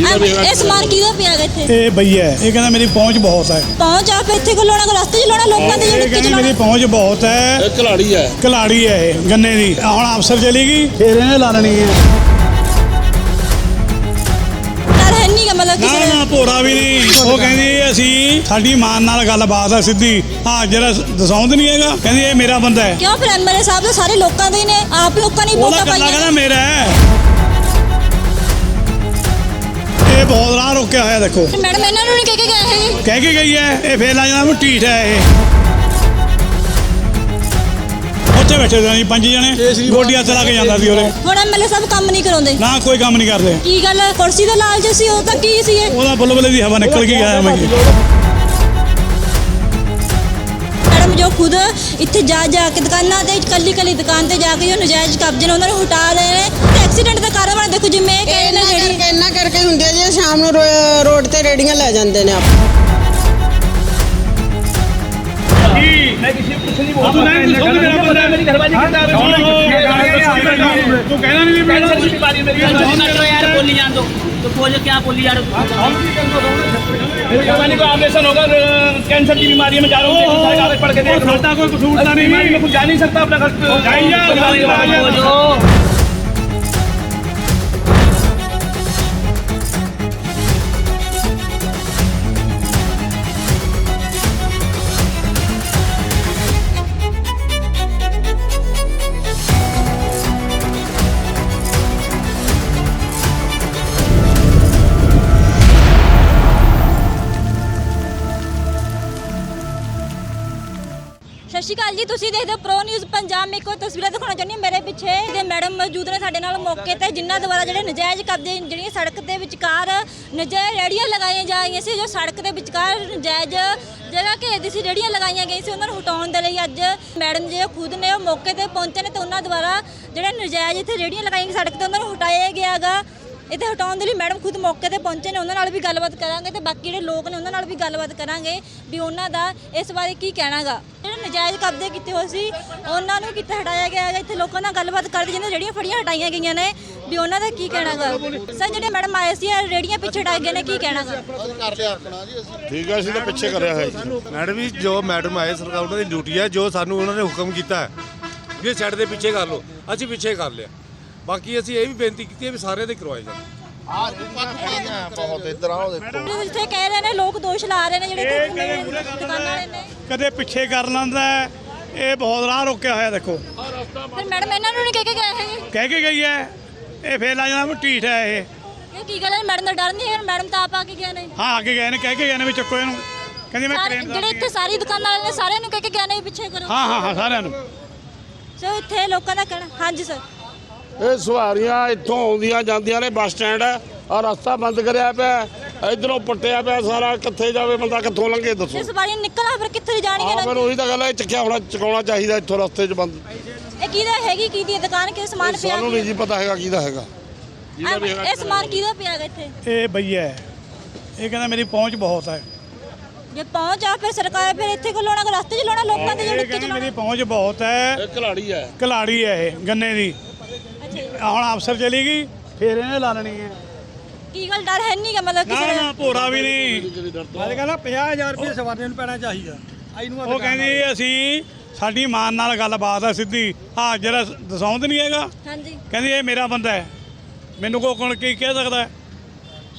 ਇਹ ਸਮਾਨ ਕਿਹਦਾ ਪਿਆ ਗਾ ਇੱਥੇ? ਇਹ ਭਈਆ ਹੈ। ਇਹ ਕਹਿੰਦਾ ਮੇਰੀ ਪਹੁੰਚ ਬਹੁਤ ਹੈ। ਪਹੁੰਚ ਆਪ ਇੱਥੇ ਕੋ ਲਾਉਣਾ ਕੋ ਰਸਤੇ 'ਚ ਲਾਉਣਾ ਲੋਕਾਂ ਦੇ ਇਹ ਜਿਹੜੇ ਕਹਿੰਦੀ ਚਲਾਉਣਾ ਮੇਰੀ ਪਹੁੰਚ ਬਹੁਤ ਹੈ। ਇਹ ਖਿਲਾੜੀ ਹੈ। ਕਲਾੜੀ ਹੈ ਇਹ ਗੰਨੇ ਦੀ। ਹੁਣ ਅਫਸਰ ਚਲੀ ਗਈ। ਫੇਰ ਇਹਨੇ ਲਾ ਲੈਣੀ ਹੈ। ਡਰ ਹੈ ਨਹੀਂ ਗਾ ਮਤਲਬ ਨਾ ਕਿਸੇ ਨਾ ਭੋਰਾ ਵੀ ਨਹੀਂ। ਉਹ ਕਹਿੰਦੀ ਅਸੀਂ ਸਾਡੀ ਮਾਨ ਨਾਲ ਗੱਲਬਾਤ ਹੈ ਸਿੱਧੀ। ਹਾਂ ਜਿਹੜਾ ਦਸਾਉਂਦ ਨਹੀਂ ਹੈਗਾ ਕਹਿੰਦੀ ਇਹ ਮੇਰਾ ਬੰਦਾ ਹੈ। ਕਿਉਂ ਫਿਰ ਐਮਐਲਏ ਸਾਹਿਬ ਤਾਂ ਸਾਰੇ ਲੋਕਾਂ ਦੇ ਹੀ ਨੇ ਆਪ ਲੋਕਾਂ ਨੇ ਹੀ ਉਹਦਾ ਵੋਟਾਂ ਕੱਲਾ ਪਾਈਆਂ। ਕਹਿੰਦਾ ਮੇਰਾ ਹੈ। ਇਹ ਬਹੁਤ ਰਾਹ ਰੋਕਿਆ ਹੋਇਆ ਦੇਖੋ। ਮੈਡਮ ਇਹਨਾਂ ਨੂੰ ਨਹੀਂ ਕਹਿ ਕੇ ਗਏ ਹੈਗੇ ਕਹਿ ਕੇ ਗਈ ਹੈ ਇਹ ਫੇਰ ਲਾ ਜਾਂਦਾ ਮੈਂ ਢੀਠ ਹੈ ਇਹ। ਉੱਥੇ ਬੈਠੇ ਸੀ ਪੰਜ ਜਣੇ ਗੋਡੀਆਂ ਚਲਾ ਕੇ ਜਾਂਦਾ ਸੀ ਉਹਦੇ ਹੁਣ ਐਮਐਲਏ ਸਾਹਿਬ ਕੰਮ ਨਹੀਂ ਕਰਾਉਂਦੇ। ਨਾ ਕੋਈ ਕੰਮ ਨਹੀਂ ਕਰਦੇ। ਕੀ ਗੱਲ ਕੁਰਸੀ ਦਾ ਲਾਲਚ ਸੀ ਉਹ ਤਾਂ ਕੀ ਸੀ ਇਹ? ਉਹਦਾ ਬੁਲਬੁਲੇ ਦੀ ਹਵਾ ਨਿਕਲ ਕੇ ਗਿਆ ਮੈਂ ਮੈਡਮ ਜੋ ਖੁਦ ਇੱਥੇ ਜਾ ਜਾ ਕੇ ਦੁਕਾਨਾਂ ਤੇ ਕੱਲੀ ਕੱਲੀ ਦੁਕਾਨ ਤੇ ਜਾ ਕੇ ਜੋ ਨਜਾਇਜ਼ ਕਬਜ਼ੇ ਨੇ ਉਹਨਾਂ ਨੂੰ ਹਟਾ ਰਹੇ ਨੇ ਤੇ ਐਕਸੀਡੈਂਟ ਦਾ ਕਾਰਨ ਹੁੰਦੇ ਆ ਜੀ ਸ਼ਾਮ ਨੂੰ ਰੋ- ਰੋਡ ਤੇ ਰੇੜੀਆਂ ਲੈ ਜਾਂਦੇ ਨੇ ਆਪ ਤੂੰ ਨਹੀਂ ਤੂੰ ਸੋਚ ਮੇਰਾ ਬੰਦਾ ਮੇਰੀ ਘਰਵਾਲੀ ਕਿੱਦਾਂ ਤੂੰ ਕਹਿਣਾ ਨਹੀਂ ਵੀ कैंसर की बीमारी मेरी करो यार बोली जान दो तो बोलो क्या बोली जा रहे हो मेरी घरवाली को ऑपरेशन होगा कैंसर की बीमारी में जा रहा हूँ सारे कागज पढ़ के देख लो ਸਾਡਾ ਕੋਈ ਕਸੂਰ ਤਾਂ बीमारी में ਨਹੀਂ कुछ जा नहीं सकता अपना घर जाइए, ਸ਼੍ਰੀ ਅਕਾਲ ਜੀ, ਤੁਸੀਂ ਦੇਖਦੇ ਹੋ ਪ੍ਰੋ ਨਿਊਜ਼ ਪੰਜਾਬ। ਮੈਂ ਕੋਈ ਤਸਵੀਰਾਂ ਦਿਖਾਉਣਾ ਚਾਹੁੰਦੀ ਹਾਂ। ਮੇਰੇ ਪਿੱਛੇ ਤੇ ਮੈਡਮ ਮੌਜੂਦ ਨੇ ਸਾਡੇ ਨਾਲ ਮੌਕੇ ਤੇ, ਜਿਨ੍ਹਾਂ ਦੁਆਰਾ ਜਿਹੜੇ ਨਜਾਇਜ਼ ਕਬਜ਼ੇ, ਜਿਹੜੀਆਂ ਸੜਕ ਦੇ ਵਿਚਕਾਰ ਨਜਾਇਜ਼ ਰੇੜੀਆਂ ਲਗਾਈਆਂ ਜਾ ਰਹੀਆਂ ਸੀ, ਜੋ ਸੜਕ ਦੇ ਵਿਚਕਾਰ ਨਜਾਇਜ਼ ਜਗ੍ਹਾ ਘੇਰਦੀ ਸੀ, ਰੇੜੀਆਂ ਲਗਾਈਆਂ ਗਈਆਂ ਸੀ, ਉਹਨਾਂ ਨੂੰ ਹਟਾਉਣ ਦੇ ਲਈ ਅੱਜ ਮੈਡਮ ਜੀ ਖੁਦ ਨੇ ਉਹ ਮੌਕੇ ਤੇ ਪਹੁੰਚੇ ਨੇ ਤੇ ਉਹਨਾਂ ਦੁਆਰਾ ਜਿਹੜੇ ਨਜਾਇਜ਼ ਇੱਥੇ ਰੇੜੀਆਂ ਲਗਾਈਆਂ ਗਈਆਂ ਸੜਕ ਤੇ, ਉਹਨਾਂ ਨੂੰ ਹਟਾਇਆ ਗਿਆਗਾ। ਇੱਥੇ ਹਟਾਉਣ ਦੇ ਲਈ ਮੈਡਮ ਖੁਦ ਮੌਕੇ ਤੇ ਪਹੁੰਚੇ ਨੇ ਉਹਨਾਂ ਨਾਲ ਵੀ ਗੱਲਬਾਤ ਕਰਾਂਗੇ ਤੇ ਬਾਕੀ ਜਿਹੜੇ ਲੋਕ ਨੇ ਉਹਨਾਂ ਨਾਲ ਵੀ ਗੱਲਬਾਤ ਕਰਾਂਗੇ ਵੀ ਉਹਨਾਂ ਦਾ ਇਸ ਬਾਰੇ ਕੀ ਕਹਿਣਾਗਾ। ਜਿਹੜੇ ਨਜਾਇਜ਼ ਕਬਜ਼ੇ ਕੀਤੇ ਹੋਏ ਸੀ ਉਹਨਾਂ ਨੂੰ ਕਿੱਥੇ ਹਟਾਇਆ ਗਿਆ ਹੈਗਾ ਇੱਥੇ ਲੋਕਾਂ ਨਾਲ ਗੱਲਬਾਤ ਕਰਦੇ ਜਿਹਨੇ ਰੇੜੀਆਂ ਫੜੀਆਂ ਹਟਾਈਆਂ ਗਈਆਂ ਨੇ ਵੀ ਉਹਨਾਂ ਦਾ ਕੀ ਕਹਿਣਾਗਾ? ਸਰ ਜਿਹੜੇ ਮੈਡਮ ਆਏ ਸੀ ਇਹ ਰੇੜੀਆਂ ਪਿੱਛੇ ਹਟਾਏ ਗਏ ਨੇ ਕੀ ਕਹਿਣਾਗਾ? ਠੀਕ ਹੈ ਅਸੀਂ ਤਾਂ ਪਿੱਛੇ ਕਰਿਆ ਹੈ ਜੀ। ਮੈਡਮ ਜੀ ਜੋ ਮੈਡਮ ਆਏ ਸਰਕਾਰ ਉਹਨਾਂ ਦੀ ਡਿਊਟੀ ਹੈ ਜੋ ਸਾਨੂੰ ਉਹਨਾਂ ਨੇ ਹੁਕਮ ਕੀਤਾ ਹੈ ਵੀ ਇਹ ਸਾਈਡ ਦੇ ਪਿੱਛੇ ਕਰ ਲਓ ਅਸੀਂ ਪਿੱਛੇ ਕਰ ਲਿਆ। ਬਾਕੀ ਅਸੀਂ ਇਹ ਵੀ ਬੇਨਤੀ ਕੀਤੀ ਹੈ ਵੀ ਸਾਰਿਆਂ ਦੇ ਕਰਵਾਏ ਜਾਣ। ਬਹੁਤ ਇੱਧਰ ਆਓ ਦੇਖੋ। ਜਿੱਥੇ ਕਹਿ ਰਹੇ ਨੇ ਲੋਕ ਦੋਸ਼ ਲਾ ਰਹੇ ਨੇ ਜਿਹੜੇ ਇੱਥੇ ਦੁਕਾਨਾਂ ਵਾਲੇ ਨੇ। ਕਦੇ ਪਿੱਛੇ ਕਰ ਲੈਂਦਾ ਹੈ। ਇਹ ਬਹੁਤ ਰਾਹ ਰੋਕਿਆ ਹੋਇਆ ਦੇਖੋ। ਫਿਰ ਮੈਡਮ ਇਹਨਾਂ ਨੂੰ ਨਹੀਂ ਕਹਿ ਕੇ ਗਏ ਹੈਗੇ? ਕਹਿ ਕੇ ਗਈ ਹੈ ਇਹ ਫੇਰ ਲਾ ਜਾਂਦਾ ਮੈਂ ਢੀਠ ਹੈ ਇਹ। ਇਹ ਕੀ ਗੱਲ ਹੈ ਮੈਡਮ ਦਾ ਡਰ ਨਹੀਂ ਹੈ ਮੈਡਮ ਤਾਂ ਆਪ ਆ ਕੇ ਗਏ ਨੇ। ਹਾਂ ਅੱਗੇ ਗਏ ਨੇ ਕਹਿ ਕੇ ਗਏ ਨੇ ਵੀ ਚੱਕੋ ਇਹਨੂੰ। ਕਹਿੰਦੀ ਮੈਂ ਸਾਰੇ ਕਰੇਨ ਜਿਹੜੇ ਇੱਥੇ ਸਾਰੀ ਦੁਕਾਨਾਂ ਵਾਲੇ ਨੇ ਸਾਰਿਆਂ ਨੂੰ ਕਹਿ ਕੇ ਗਏ ਨੇ ਵੀ ਪਿੱਛੇ ਕਰੋ। ਹਾਂ ਹਾਂ ਹਾਂ ਸਾਰਿਆਂ ਨੂੰ। ਸੋ ਇੱਥੇ ਲੋਕਾਂ ਦਾ ਕਹਿਣਾ ਹਾਂਜੀ ਸਰ ਇਹ ਸਵਾਰੀਆਂ ਇੱਥੋਂ ਆਉਂਦੀਆਂ ਜਾਂਦੀਆਂ ਨੇ ਬੱਸ ਸਟੈਂਡ ਆ ਰਸਤਾ ਬੰਦ ਕਰਿਆ ਪਿਆ ਇਧਰੋਂ ਪੱਟਿਆ ਪਿਆ ਸਾਰਾ ਕਿੱਥੇ ਜਾਵੇ ਬੰਦਾ ਕਿੱਥੋਂ ਲੰਘੇ ਦੱਸੋ। ਇਸ ਵਾਰੀ ਨਿਕਲਣਾ ਫਿਰ ਕਿੱਥੇ ਜਾਣਗੇ ਫਿਰ ਉਹੀ ਤਾਂ ਗੱਲ ਹੈ ਚੱਕਿਆ ਹੋਣਾ ਚਕਾਉਣਾ ਚਾਹੀਦਾ ਇੱਥੋਂ ਰਸਤੇ 'ਚ ਬੰਦ। ਇਹ ਕਿਹਦਾ ਹੈਗੀ ਕਿਹਦੀ ਹੈ ਦੁਕਾਨ ਕਿਹਦੇ ਸਮਾਨ ਪਿਆ ਸਾਨੂੰ ਨਹੀਂ ਜੀ ਪਤਾ ਹੈਗਾ ਕਿਹਦਾ ਹੈਗਾ। ਇਹ ਇਹ ਸਮਾਨ ਕਿਹਦਾ ਪਿਆ ਗਾ ਇੱਥੇ? ਇਹ ਭਈਆ ਹੈ। ਇਹ ਕਹਿੰਦਾ ਮੇਰੀ ਪਹੁੰਚ ਬਹੁਤ ਹੈ। ਜੇ ਪਹੁੰਚ ਆ ਫਿਰ ਸਰਕਾਰ ਫਿਰ ਇੱਥੇ ਕੋ ਲਾਉਣਾ ਕੋ ਰਸਤੇ 'ਚ ਲਾਉਣਾ ਲੋਕਾਂ ਦੇ ਜਿਹੜੇ ਮੇਰੀ ਪਹੁੰਚ ਬਹੁਤ ਹੈ। ਇਹ ਖਿਲਾੜੀ ਹੈ। ਕਲਾੜੀ ਹੈ ਇਹ ਗੰਨੇ ਦੀ। ਹੁਣ ਅਫਸਰ ਚਲੀ ਗਈ ਫੇਰ ਇਹਨੇ ਲਾ ਲੈਣੀ ਹੈ। ਕੀ ਗੱਲ ਡਰ ਹੈ ਨਹੀਂ ਗਾ ਮਤਲਬ ਨਾ ਕਿਸੇ ਨਾ ਦਾ? ਭੋਰਾ ਵੀ ਨਹੀਂ। ਅੱਜ ਕਹਿੰਦਾ 50000 ਰੁਪਏ ਸਵਾਰੀਆਂ ਨੂੰ ਪੈਣਾ ਚਾਹੀਦਾ। ਇਹਨੂੰ ਉਹ ਕਹਿੰਦੀ ਅਸੀਂ ਸਾਡੀ ਮਾਨ ਨਾਲ ਗੱਲਬਾਤ ਹੈ ਸਿੱਧੀ। ਹਾਂ ਜਿਹੜਾ ਦਸਾਉਂਦ ਨਹੀਂ ਹੈਗਾ? ਹਾਂਜੀ। ਕਹਿੰਦੀ ਇਹ ਮੇਰਾ ਬੰਦਾ ਹੈ। ਮੈਨੂੰ ਕੋ ਕੋਣ ਕੀ ਕਹਿ ਸਕਦਾ ਹੈ?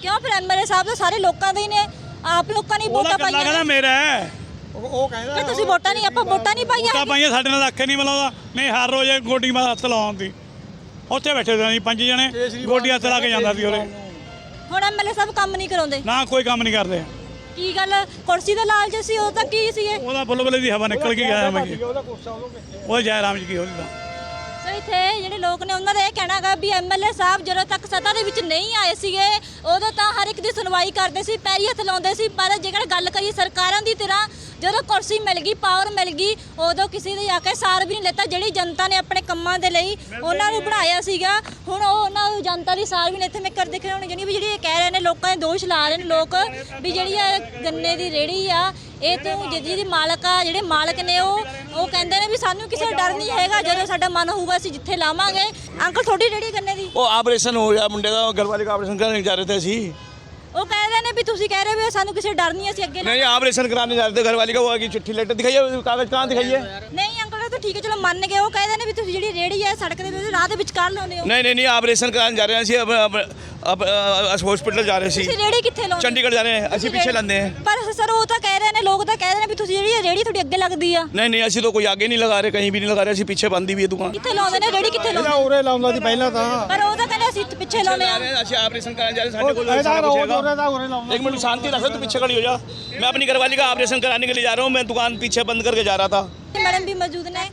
ਕਿਉਂ ਫਿਰ ਐਮਐਲਏ ਸਾਹਿਬ ਤਾਂ ਸਾਰੇ ਲੋਕਾਂ ਦੇ ਹੀ ਨੇ। ਆਪ ਲੋਕਾਂ ਨੇ ਹੀ ਉਹਦਾ ਵੋਟਾਂ ਕੱਲਾ ਪਾਈਆਂ ਕਹਿੰਦਾ ਨੇ। ਮੇਰਾ ਹੈ। ਉਹ ਉਹ ਕਹਿੰਦਾ ਫਿਰ ਤੁਸੀਂ ਵੋਟਾਂ ਨਹੀਂ ਆਪਾਂ ਵੋਟਾਂ ਨਹੀਂ ਪਾਈਆਂ ਹੈਗੀਆਂ। ਪਾਈਆਂ ਸਾਡੇ ਨਾਲ ਅੱਖ ਨਹੀਂ ਮਿਲਾਉਂਦਾ। ਨਹੀਂ ਹਰ ਰੋਜ਼ ਇਹ ਗੋਡੀ ਮਾਰ ਹੱਥ ਲਾਉਣ ਦੀ। ਉੱਥੇ ਬੈਠੇ ਸੀ ਪੰਜ ਜਣੇ ਗੋਡੀਆਂ ਚਲਾ ਕੇ ਜਾਂਦਾ ਸੀ ਉਹਦੇ ਹੁਣ ਐਮਐਲਏ ਸਾਹਿਬ ਕੰਮ ਨਹੀਂ ਕਰਾਉਂਦੇ। ਨਾ ਕੋਈ ਕੰਮ ਨਹੀਂ ਕਰਦੇ। ਕੀ ਗੱਲ ਕੁਰਸੀ ਦਾ ਲਾਲਚ ਸੀ ਉਹ ਤਾਂ ਕੀ ਸੀ ਇਹ? ਉਹਦਾ ਬੁਲਬੁਲੇ ਦੀ ਹਵਾ ਨਿਕਲ ਕੇ ਗਿਆ ਮੈਂ ਉਹ ਜੈ ਰਾਮ ਜੀ ਕੀ ਉਹਦੀ ਤਾਂ ਸੋ ਇੱਥੇ ਜਿਹੜੇ ਲੋਕ ਨੇ ਉਹਨਾਂ ਦਾ ਇਹ ਕਹਿਣਾ ਹੈਗਾ ਵੀ ਐਮਐਲਏ ਸਾਹਿਬ ਜਦੋਂ ਤੱਕ ਸੱਤਾ ਦੇ ਵਿੱਚ ਨਹੀਂ ਆਏ ਸੀਗੇ ਉਦੋਂ ਤਾਂ ਹਰ ਇੱਕ ਦੀ ਸੁਣਵਾਈ ਕਰਦੇ ਸੀ ਪੈਰੀ ਹੱਥ ਲਾਉਂਦੇ ਸੀ ਪਰ ਜੇਕਰ ਗੱਲ ਕਰੀਏ ਸਰਕਾਰਾਂ ਦੀ ਤਰ੍ਹਾਂ ਜਦੋਂ ਕੁਰਸੀ ਮਿਲ ਗਈ ਪਾਵਰ ਮਿਲ ਗਈ ਉਦੋਂ ਕਿਸੇ ਦੇ ਆ ਕੇ ਸਾਰ ਵੀ ਨਹੀਂ ਲੈਤਾ ਜਿਹੜੀ ਜਨਤਾ ਨੇ ਆਪਣੇ ਕੰਮਾਂ ਦੇ ਲਈ ਉਹਨਾਂ ਨੂੰ ਬਣਾਇਆ ਸੀਗਾ ਹੁਣ ਉਹ ਉਹਨਾਂ ਨੂੰ ਜਨਤਾ ਦੀ ਸਾਰ ਵੀ ਨਹੀਂ ਇੱਥੇ ਮੈਂ ਕਰ ਦੇਖ ਰਿਹਾ ਹੁਣ ਜਿਹੜੀ ਵੀ ਜਿਹੜੀ ਇਹ ਕਹਿ ਰਹੇ ਨੇ ਲੋਕਾਂ ਦੇ ਦੋਸ਼ ਲਾ ਰਹੇ ਨੇ ਲੋਕ ਵੀ ਜਿਹੜੀ ਆ ਗੰਨੇ ਦੀ ਰੇੜੀ ਆ ਇਹ ਤੋਂ ਜਿਹਦੀ ਮਾਲਕ ਆ ਜਿਹੜੇ ਮਾਲਕ ਨੇ ਉਹ ਉਹ ਕਹਿੰਦੇ ਨੇ ਵੀ ਸਾਨੂੰ ਕਿਸੇ ਦਾ ਡਰ ਨਹੀਂ ਹੈਗਾ ਜਦੋਂ ਸਾਡਾ ਮਨ ਹੋਊਗਾ ਅਸੀਂ ਜਿੱਥੇ ਲਾਵਾਂਗੇ। ਅੰਕਲ ਥੋੜੀ ਰੇੜੀ ਗੰਨੇ ਦੀ? ਉਹ ਆਪਰੇਸ਼ਨ ਹੋ ਗਿਆ ਮੁੰਡੇ ਦਾ ਗਲਵਾਲੇ ਦਾ ਆਪਰੇਸ਼ਨ ਕਰਨ ਜਾ ਰਹੇ ਤੇ ਅਸੀਂ। ਉਹ ਕਹਿ ਰਹੇ ਨੇ ਵੀ ਤੁਸੀਂ ਕਹਿ ਰਹੇ ਹੋ ਵੀ ਸਾਨੂੰ ਕਿਸੇ ਡਰ ਨਹੀਂ ਅਸੀਂ ਅੱਗੇ नहीं ऑपरेशन कराने जा रहे थे घर वाली का वो की चिट्ठी लेटर दिखाइए कागज कहाँ दिखाइए ਨਹੀਂ ਅੰਕਲ ਉਹ ਤਾਂ ਠੀਕ ਹੈ ਚਲੋ ਮੰਨ ਗਏ ਉਹ ਕਹਿ ਰਹੇ ਨੇ ਵੀ ਤੁਸੀਂ ਜਿਹੜੀ ਰੇੜੀ ਹੈ ਸੜਕ ਦੇ ਵਿੱਚ ਰਾਹ ਦੇ ਵਿੱਚ ਕਰ ਲਾਉਂਦੇ ਹੋ नहीं नहीं नहीं ऑपरेशन कराने जा रहे हैं ਅਸੀਂ अब अब हॉस्पिटल जा रहे ਸੀ ਤੁਸੀਂ ਰੇੜੀ ਕਿੱਥੇ ਲਾਉਂਦੇ ਚੰਡੀਗੜ੍ਹ ਜਾ ਰਹੇ ਹਾਂ ਅਸੀਂ ਪਿੱਛੇ ਲੰਦੇ ਹਾਂ ਪਰ ਸਰ ਉਹ ਤਾਂ ਕਹਿ ਰਹੇ ਨੇ ਲੋਕ ਤਾਂ ਕਹਿ ਰਹੇ ਨੇ ਵੀ ਤੁਸੀਂ ਜਿਹੜੀ ਇਹ ਰੇੜੀ ਤੁਹਾਡੀ ਅੱਗੇ ਲੱਗਦੀ ਆ नहीं नहीं ਅਸੀਂ तो कोई आगे नहीं लगा रहे कहीं भी नहीं लगा रहे ਅਸੀਂ ਪਿੱਛੇ ਬੰਦੀ ਵੀ ਹੈ ਦੁਕਾਨ ਕਿੱਥੇ ਲਾਉਂਦੇ ਨੇ ਰੇੜੀ ਕਿੱਥੇ ਇਹਦਾ ਲਾਉਂਦੇ ਉਰੇ ਲਾਉਂਦਾ ਸੀ ਪਹਿਲਾਂ ਤਾਂ ਪਰ ਉਹ ਤਾਂ ਕਹਿੰਦੇ ਅਸੀਂ ਪਿੱਛੇ ਲਾਉਂਦੇ ਆ ਅਸੀਂ ਆਪਰੇਸ਼ਨ ਕਰਨ ਜਾ ਰਹੇ ਸਾਡੇ ਕੋਲ ਇਹਦਾ ਸਾਰਾ ਕੁਛ ਰੋਜ਼ ਹੈਗਾ। ਉਰੇ ਦਾ ਉਰੇ ਲਾਉਂਦਾ एक मिनट शांति रखो तो पीछे खड़ी हो जा मैं अपनी घरवाली का ऑपरेशन कराने के लिए जा रहा हूँ मैं दुकान पीछे बंद करके जा रहा था ਮੈਡਮ ਵੀ ਮੌਜੂਦ ਨੇ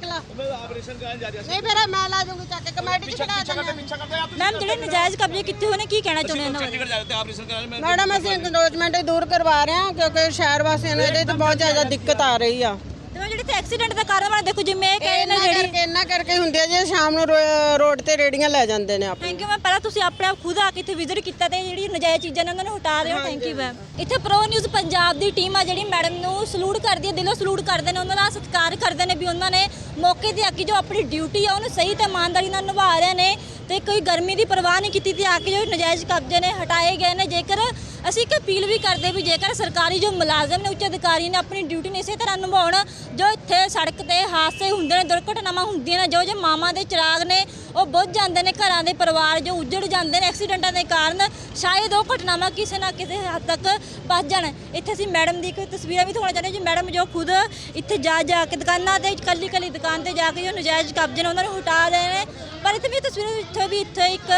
ऑपरेशन कराने जा रहा ਨਹੀਂ ਫਿਰ ਮੈਂ ਲਾ ਦੂੰਗੀ ਚੱਕ ਕੇ ਕਮੇਟੀ ਚ ਖੜਾ ਦਿੰਦੇ ਮੈਮ ਜਿਹੜੇ ਨਜਾਇਜ਼ ਕਬਜ਼ੇ ਕੀਤੇ ਹੋਏ ਨੇ ਕੀ ਕਹਿਣਾ ਚਾਹੁੰਦੇ ਇਹਨਾਂ ਬਾਰੇ चंडीगढ़ जा रहे थे ऑपरेशन कराने में ਮੈਡਮ ਅਸੀਂ ਇੰਕਰੋਚਮੈਂਟ ਦੂਰ ਕਰਵਾ ਰਹੇ ਹਾਂ ਕਿਉਂਕਿ ਸ਼ਹਿਰ ਵਾਸੀਆਂ ਨੂੰ ਇਹਦੇ ਤੋਂ ਬਹੁਤ ਜ਼ਿਆਦਾ ਦਿੱਕਤ ਆ ਰਹੀ ਆ ਤੇ ਮੈਮ ਜਿਹੜੇ ਤੇ ਐਕਸੀਡੈਂਟ ਦਾ ਕਾਰਨ ਬਣਾ ਦੇਖੋ ਜਿਵੇਂ ਇਹ ਕਹੇ ਨੇ ਇਹਨਾਂ ਜਿਹੜੀ ਕਰਕੇ ਇਹਨਾਂ ਕਰਕੇ ਹੁੰਦੇ ਆ ਜੇ ਸ਼ਾਮ ਨੂੰ ਰੋ- ਰੋਡ ਤੇ ਰੇੜੀਆਂ ਲੈ ਜਾਂਦੇ ਨੇ ਆਪ ਥੈਂਕ ਯੂ ਮੈਮ ਪਹਿਲਾਂ ਤੁਸੀਂ ਆਪਣੇ ਆਪ ਖੁਦ ਆ ਕੇ ਇੱਥੇ ਵਿਜ਼ਿਟ ਕੀਤਾ ਤੇ ਜਿਹੜੀ ਨਜਾਇਜ਼ ਚੀਜ਼ਾਂ ਨੇ ਉਹਨਾਂ ਨੂੰ ਹਟਾ ਰਹੇ ਹੋ ਥੈਂਕ ਯੂ ਮੈਮ ਇੱਥੇ ਪ੍ਰੋ ਨਿਊਜ਼ ਪੰਜਾਬ ਦੀ ਟੀਮ ਆ ਜਿਹੜੀ ਮੈਡਮ ਨੂੰ ਸਲੂਟ ਕਰਦੀ ਹੈ ਦਿਲੋਂ ਸਲੂਟ ਕਰਦੇ ਨੇ ਉਹਨਾਂ ਦਾ ਸਤਿਕਾਰ ਕਰਦੇ ਨੇ ਵੀ ਉਹਨਾਂ ਨੇ ਮੌਕੇ ਤੇ ਆ ਕੇ ਜੋ ਆਪਣੀ ਡਿਊਟੀ ਆ ਉਹਨੂੰ ਸਹੀ ਤੇ ਇਮਾਨਦਾਰੀ ਨਾਲ ਨਿਭਾ ਰਹੇ ਨੇ ਤੇ ਕੋਈ ਗਰਮੀ ਦੀ ਪਰਵਾਹ ਨਹੀਂ ਕੀਤੀ ਤੇ ਆ ਕੇ ਜੋ ਨਜਾਇਜ਼ ਕਬਜ਼ੇ ਨੇ ਹਟਾਏ ਗਏ ਨੇ। ਜੇਕਰ ਅਸੀਂ ਇੱਕ ਅਪੀਲ ਵੀ ਕਰਦੇ ਵੀ ਜੇਕਰ ਸਰਕਾਰੀ ਜੋ ਮੁਲਾਜ਼ਮ ਨੇ, ਉੱਚ ਅਧਿਕਾਰੀ ਨੇ ਆਪਣੀ ਡਿਊਟੀ ਨੇ ਇਸੇ ਤਰ੍ਹਾਂ ਨਿਭਾਉਣ, ਜੋ ਇੱਥੇ ਸੜਕ ਤੇ ਹਾਦਸੇ ਹੁੰਦੇ ਨੇ, ਦੁਰਘਟਨਾਵਾਂ ਹੁੰਦੀਆਂ ਨੇ, ਜੋ ਜੋ ਮਾਵਾਂ ਦੇ ਚਿਰਾਗ ਨੇ, ਉਹ ਬੁੱਝ ਜਾਂਦੇ ਨੇ, ਘਰਾਂ ਦੇ ਪਰਿਵਾਰ ਜੋ ਉੱਜੜ ਜਾਂਦੇ ਨੇ ਐਕਸੀਡੈਂਟਾਂ ਦੇ ਕਾਰਨ, ਸ਼ਾਇਦ ਉਹ ਘਟਨਾਵਾਂ ਕਿਸੇ ਨਾ ਕਿਸੇ ਹੱਦ ਤੱਕ ਬਚ ਜਾਣ। ਇੱਥੇ ਅਸੀਂ ਮੈਡਮ ਦੀ ਇੱਕ ਤਸਵੀਰਾਂ ਵੀ ਦਿਖਾਉਣਾ ਚਾਹੁੰਦੇ ਹਾਂ ਜੀ। ਮੈਡਮ ਜੋ ਖੁਦ ਇੱਥੇ ਜਾ ਜਾ ਕੇ ਦੁਕਾਨਾਂ ਤੇ ਕੱਲੀ ਕੱਲੀ ਦੁਕਾਨ ਤੇ ਜਾ ਕੇ ਜੋ ਨਜਾਇਜ਼ ਕਬਜ਼ੇ ਨੇ, ਉਹਨਾਂ ਨੂੰ ਹਟਾ ਰਹੇ ਨੇ। ਪਰ ਇੱਥੇ ਵੀ ਤਸਵੀਰਾਂ ਵਿੱਚ ਵੀ ਇੱਥੇ ਇੱਕ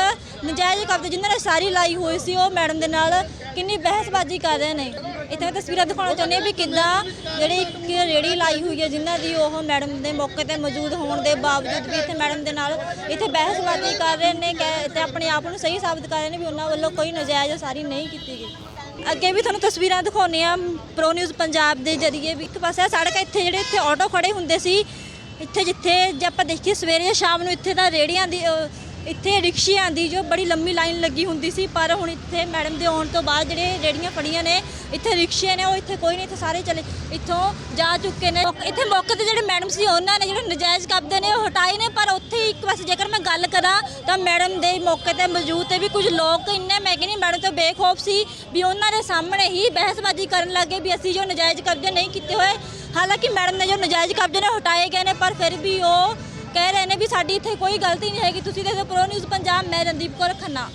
ਨਜਾਇਜ਼ ਕਬਜ਼ੇ ਜਿਨ੍ਹਾਂ ਨੇ ਸਾਰੀ ਲਾਈ ਹੋਈ ਸੀ, ਉਹ ਮੈਡਮ ਦੇ ਨਾਲ ਕਿੰਨੀ ਬਹਿਸਬਾਜ਼ੀ ਕਰ ਰਹੇ ਨੇ। ਇੱਥੇ ਮੈਂ ਤਸਵੀਰਾਂ ਦਿਖਾਉਣਾ ਚਾਹੁੰਦੀ ਹਾਂ ਵੀ ਕਿੱਦਾਂ ਜਿਹੜੀ ਇੱਕ ਰੇੜੀ ਲਾਈ ਹੋਈ ਹੈ ਜਿਨ੍ਹਾਂ ਦੀ ਉਹ ਮੈਡਮ ਦੇ ਮੌਕੇ ਤੇ ਮੌਜੂਦ ਹੋਣ ਦੇ ਬਾਵਜੂਦ ਵੀ ਇੱਥੇ ਮੈਡਮ ਦੇ ਨਾਲ ਇੱਥੇ ਬਹਿਸਬਾਜ਼ੀ ਕਰ ਰਹੇ ਨੇ, ਕਹਿ- ਤੇ ਆਪਣੇ ਆਪ ਨੂੰ ਸਹੀ ਸਾਬਤ ਕਰ ਰਹੇ ਨੇ ਵੀ ਉਹਨਾਂ ਵੱਲੋਂ ਕੋਈ ਨਜਾਇਜ਼ ਸਾਰੀ ਨਹੀਂ ਕੀਤੀ ਗਈ। ਅੱਗੇ ਵੀ ਤੁਹਾਨੂੰ ਤਸਵੀਰਾਂ ਦਿਖਾਉਂਦੇ ਆ ਪ੍ਰੋ ਨਿਊਜ਼ ਪੰਜਾਬ ਦੇ ਜਰੀਏ ਵੀ ਇੱਕ ਪਾਸੇ ਸੜਕ ਇੱਥੇ ਜਿਹੜੇ ਇੱਥੇ ਆਟੋ ਖੜੇ ਹੁੰਦੇ ਸੀ, ਇੱਥੇ ਜਿੱਥੇ ਜੇ ਆਪਾਂ ਦੇਖੀਏ ਸਵੇਰੇ ਜਾਂ ਸ਼ਾਮ ਨੂੰ ਇੱਥੇ ਤਾਂ ਰੇੜੀਆਂ ਦੀ ਇੱਥੇ ਰਿਕਸ਼ਿਆਂ ਦੀ ਜੋ ਬੜੀ ਲੰਮੀ ਲਾਈਨ ਲੱਗੀ ਹੁੰਦੀ ਸੀ, ਪਰ ਹੁਣ ਇੱਥੇ ਮੈਡਮ ਦੇ ਆਉਣ ਤੋਂ ਬਾਅਦ ਜਿਹੜੇ ਰੇੜੀਆਂ ਫੜੀਆਂ ਨੇ, ਇੱਥੇ ਰਿਕਸ਼ੇ ਨੇ, ਉਹ ਇੱਥੇ ਕੋਈ ਨਹੀਂ, ਇੱਥੇ ਸਾਰੇ ਚਲੇ, ਇੱਥੋਂ ਜਾ ਚੁੱਕੇ ਨੇ। ਇੱਥੇ ਮੌਕੇ ਤੇ ਜਿਹੜੇ ਮੈਡਮ ਸੀ, ਉਹਨਾਂ ਨੇ ਜਿਹੜੇ ਨਜਾਇਜ਼ ਕਬਜ਼ੇ ਨੇ, ਉਹ ਹਟਾਏ ਨੇ, ਪਰ ਉੱਥੇ ਇੱਕ ਪਾਸੇ ਜੇਕਰ ਮੈਂ ਗੱਲ ਕਰਾਂ, ਤਾਂ ਮੈਡਮ ਦੇ ਮੌਕੇ ਤੇ ਮੌਜੂਦ ਤੇ ਵੀ ਕੁਝ ਲੋਕ ਇੰਨੇ, ਮੈਂ ਕਹਿੰਦੀ ਮੈਡਮ ਤੋਂ ਬੇਖੌਫ ਸੀ ਵੀ ਉਹਨਾਂ ਦੇ ਸਾਹਮਣੇ ਹੀ ਬਹਿਸਬਾਜ਼ੀ ਕਰਨ ਲੱਗੇ ਵੀ ਅਸੀਂ ਜੋ ਨਜਾਇਜ਼ ਕਬਜ਼ੇ ਨਹੀਂ ਕੀਤੇ ਹੋਏ। ਹਾਲਾਂਕਿ ਮੈਡਮ ਨੇ ਜੋ ਨਜਾਇਜ਼ ਕਬਜ਼ੇ ਨੇ ਹਟਾਏ ਗਏ ਨੇ, ਪਰ ਫਿਰ ਵੀ ਉਹ ਕਹਿ ਰਹੇ ਨੇ ਵੀ ਸਾਡੀ ਇੱਥੇ ਕੋਈ ਗਲਤੀ ਨਹੀਂ ਹੈਗੀ। ਤੁਸੀਂ ਦੇਖੋ ਪ੍ਰੋ ਨਿਊਜ਼ ਪੰਜਾਬ, ਮੈਂ ਰਣਦੀਪ ਕੌਰ ਖੰਨਾ।